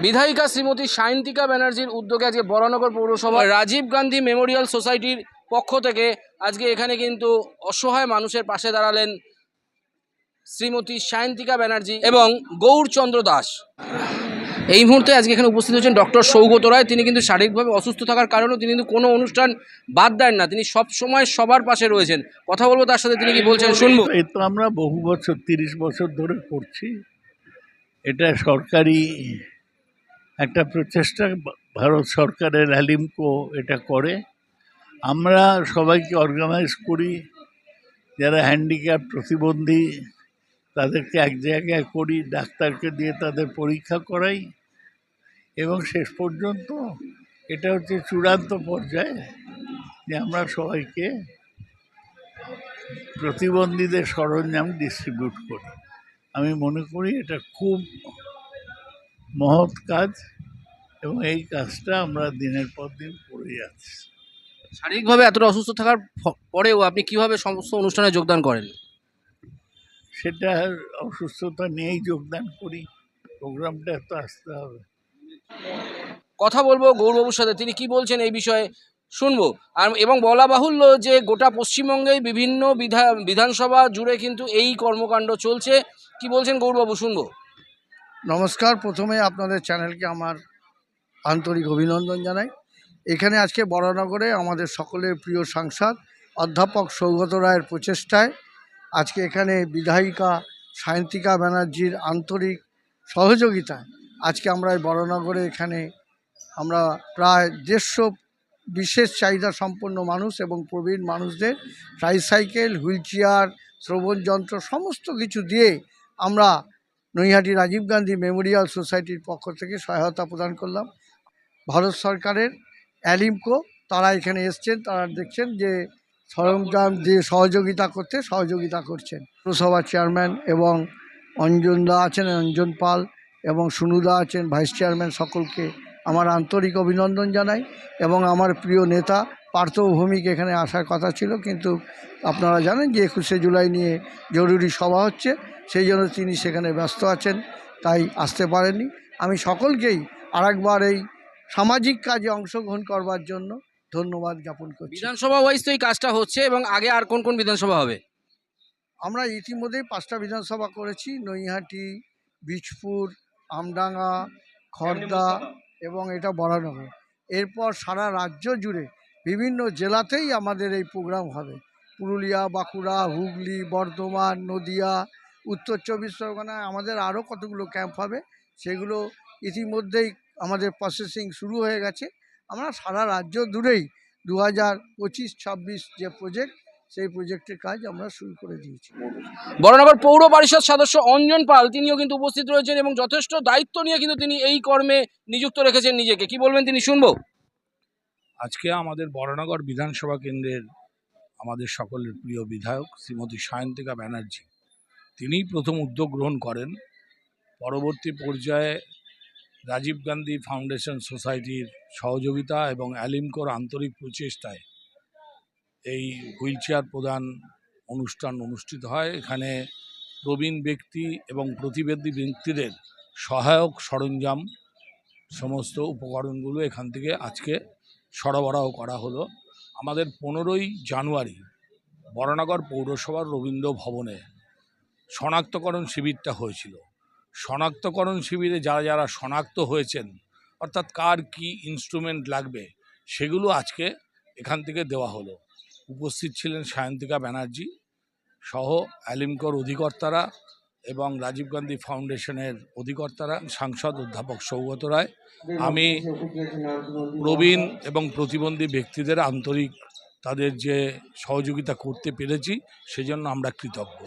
বিধায়িকা শ্রীমতী সায়ন্তিকা ব্যানার্জির উদ্যোগে আজকে বরানগর পৌরসভা রাজীব গান্ধী মেমোরিয়াল সোসাইটির পক্ষ থেকে আজকে এখানে কিন্তু অসহায় মানুষের পাশে দাঁড়ালেন শ্রীমতী সায়ন্তিকা ব্যানার্জি এবং গৌরচন্দ্র দাস। এই মুহূর্তে আজকে এখানে উপস্থিত হচ্ছেন ডক্টর সৌগত রায়। তিনি কিন্তু শারীরিকভাবে অসুস্থ থাকার কারণেও তিনি কিন্তু কোনো অনুষ্ঠান বাদ দেন না। তিনি সব সময় সবার পাশে রয়েছেন। কথা বলব তার সাথে, তিনি কি বলছেন শুনব? এ তো আমরা বহু বছর, তিরিশ বছর ধরে করছি। এটা সরকারি একটা প্রচেষ্টা, ভারত সরকারের অ্যালিমকো এটা করে। আমরা সবাইকে অর্গানাইজ করি, যারা হ্যান্ডিক্যাপ প্রতিবন্ধী, তাদেরকে এক জায়গায় করি, ডাক্তারকে দিয়ে তাদের পরীক্ষা করাই। এবং শেষ পর্যন্ত এটা হচ্ছে চূড়ান্ত পর্যায়ে যে আমরা সবাইকে প্রতিবন্ধীদের সরঞ্জাম ডিস্ট্রিবিউট করি। আমি মনে করি এটা খুব মহৎ কাজ এবং এই কাজটা আমরা দিনের পর দিন করে যাচ্ছি। শারীরিকভাবে এতটা অসুস্থ থাকার পরেও আপনি কীভাবে সমস্ত অনুষ্ঠানে যোগদান করেন? সেটা অসুস্থতা নিয়েই যোগদান করি। প্রোগ্রামটা তো আসতে হবে। কথা বলব গৌরবাবুর সাথে। তিনি কি বলছেন এই বিষয়ে শুনব। আর এবং বলা বাহুল্য যে গোটা পশ্চিমবঙ্গে বিভিন্ন বিধা বিধানসভা জুড়ে কিন্তু এই কর্মকাণ্ড চলছে। কি বলছেন গৌরবাবু শুনব? নমস্কার। প্রথমে আপনাদের চ্যানেলকে আমার আন্তরিক অভিনন্দন জানাই। এখানে আজকে বড়নগরে আমাদের সকলের প্রিয় সাংসদ অধ্যাপক সৌগত রায়ের প্রচেষ্টায় আজকে এখানে বিধায়িকা সায়ন্তিকা ব্যানার্জির আন্তরিক সহযোগিতায় আজকে আমরা এই বড়নগরে এখানে আমরা প্রায় দেড়শো বিশেষ চাহিদা সম্পন্ন মানুষ এবং প্রবীণ মানুষদের ট্রাইসাইকেল হুইল চেয়ার শ্রবণ যন্ত্র সমস্ত কিছু দিয়ে আমরা নৈহাটি রাজীব গান্ধী মেমোরিয়াল সোসাইটির পক্ষ থেকে সহায়তা প্রদান করলাম। ভারত সরকারের অ্যালিমকো, তারা এখানে এসছেন, তারা দেখছেন যে সরঞ্জাম দিয়ে সহযোগিতা করতে সহযোগিতা করছেন। পৌরসভা চেয়ারম্যান এবং অঞ্জনদা আছেন, অঞ্জন পাল এবং সুনুদা আছেন, ভাইস চেয়ারম্যান সকলকে আমার আন্তরিক অভিনন্দন জানাই এবং আমার প্রিয় নেতা পার্থ ভৌমিক এখানে আসার কথা ছিল কিন্তু আপনারা জানেন যে একুশে জুলাই নিয়ে জরুরি সভা হচ্ছে সেই জন্য তিনি সেখানে ব্যস্ত আছেন তাই আসতে পারেননি। আমি সকলকেই আরেকবার এই সামাজিক কাজে অংশগ্রহণ করবার জন্য ধন্যবাদ জ্ঞাপন করছি। বিধানসভা ওয়াইজ তো এই কাজটা হচ্ছে এবং আগে আর কোন কোন বিধানসভা হবে? আমরা ইতিমধ্যেই পাঁচটা বিধানসভা করেছি নৈহাটি বীজপুর আমডাঙ্গা খড়দা এবং এটা বরানগর। এরপর সারা রাজ্য জুড়ে বিভিন্ন জেলাতেই আমাদের এই প্রোগ্রাম হবে। পুরুলিয়া, বাঁকুড়া, হুগলি, বর্ধমান, নদিয়া, উত্তর চব্বিশ পরগনায় আমাদের আরও কতগুলো ক্যাম্প হবে, সেগুলো ইতিমধ্যেই আমাদের প্রসেসিং শুরু হয়ে গেছে। আমরা সারা রাজ্য জুড়েই দু হাজার পঁচিশ ছাব্বিশ যে প্রজেক্ট সেই প্রজেক্টের কাজ আমরা শুরু করে দিয়েছি। বরানগর পৌর পরিষদ সদস্য অঞ্জন পাল, তিনিও কিন্তু উপস্থিত রয়েছেন এবং যথেষ্ট দায়িত্ব নিয়ে কিন্তু তিনি এই কর্মে নিযুক্ত রেখেছেন নিজেকে। কি বলবেন তিনি? শুনব। আজকে আমাদের বরানগর বিধানসভা কেন্দ্রের আমাদের সকলের প্রিয় বিধায়ক শ্রীমতী সায়ন্তিকা ব্যানার্জি, তিনিই প্রথম উদ্যোগ গ্রহণ করেন। পরবর্তী পর্যায়ে রাজীব গান্ধী ফাউন্ডেশন সোসাইটির সহযোগিতা এবং অ্যালিমকোর আন্তরিক প্রচেষ্টায় এই হুইল চেয়ার প্রদান অনুষ্ঠান অনুষ্ঠিত হয়। এখানে প্রবীণ ব্যক্তি এবং প্রতিবেদী ব্যক্তিদের সহায়ক সরঞ্জাম, সমস্ত উপকরণগুলো এখান থেকে আজকে সরবরাহ করা হলো। আমাদের পনেরোই জানুয়ারি বরানগর পৌরসভার রবীন্দ্র ভবনে শনাক্তকরণ শিবিরটা হয়েছিল। শনাক্তকরণ শিবিরে যারা যারা শনাক্ত হয়েছেন, অর্থাৎ কার কি ইনস্ট্রুমেন্ট লাগবে, সেগুলো আজকে এখান থেকে দেওয়া হলো। উপস্থিত ছিলেন সায়ন্তিকা ব্যানার্জি সহ অ্যালিমকোর অধিকর্তারা এবং রাজীব গান্ধী ফাউন্ডেশনের অধিকর্তারা, সাংসদ অধ্যাপক সৌগত রায়, আমি প্রবীণ এবং প্রতিবন্ধী ব্যক্তিদের আন্তরিক তাদের যে সহযোগিতা করতে পেরেছি, সেজন্য আমরা কৃতজ্ঞ।